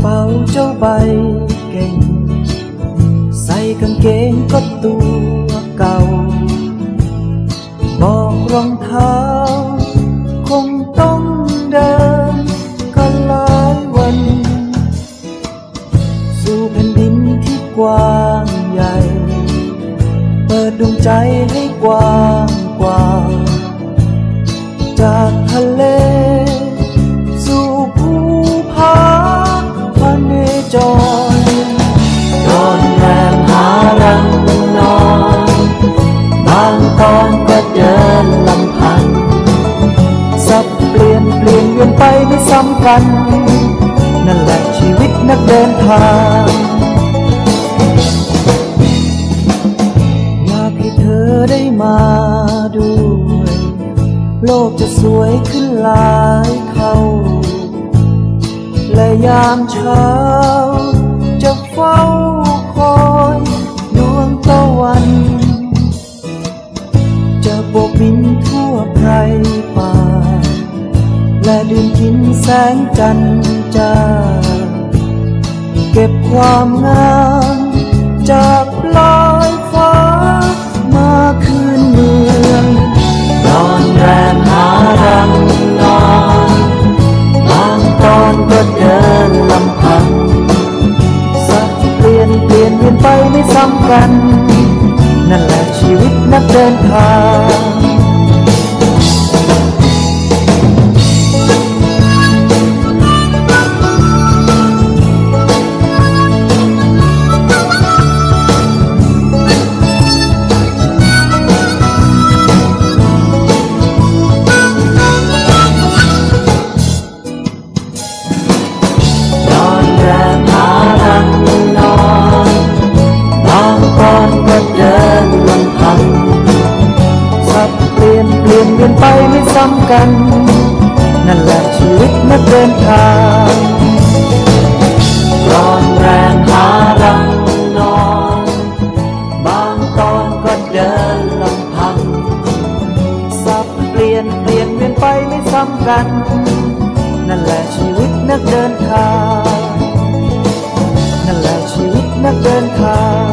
เป๋าเจ้าใบเก่ง ใส่กางเกงก็ตัวเก่า บอกรองเท้า คงต้องเดินก็หลายวัน สู่แผ่นดินที่กว้างใหญ่ เปิดดวงใจให้กว้างกว่า จากทะเล ระเนจรนอนแรมหารังนอน บางตอนก็เดินลำพังสับเปลี่ยนเปลี่ยนเวียนไปไม่ซ้ำกัน นั่นแหละชีวิตนักเดินทางอยากให้เธอได้มาด้วย โลกจะสวยขึ้นหลายเท่า ยามเช้า จะเฝ้าคอยดวงตะวัน จะโบกบินทั่วไพรป่า และดื่มกินแสงจันทร์จ้า เก็บความงาม้ำกัน นั่นแหละชีวิตนักเดินทาง มกัน นั่นแหละชีวิตนักเดินทางนอนแรงหารังนอน บางตอนก็เดินลำพัง สับเปลี่ยนเปลี่ยนเวียนไปไม่ซ้ำกัน นั่นแหละชีวิตนักเดินทาง นั่นแหละชีวิตนักเดินทาง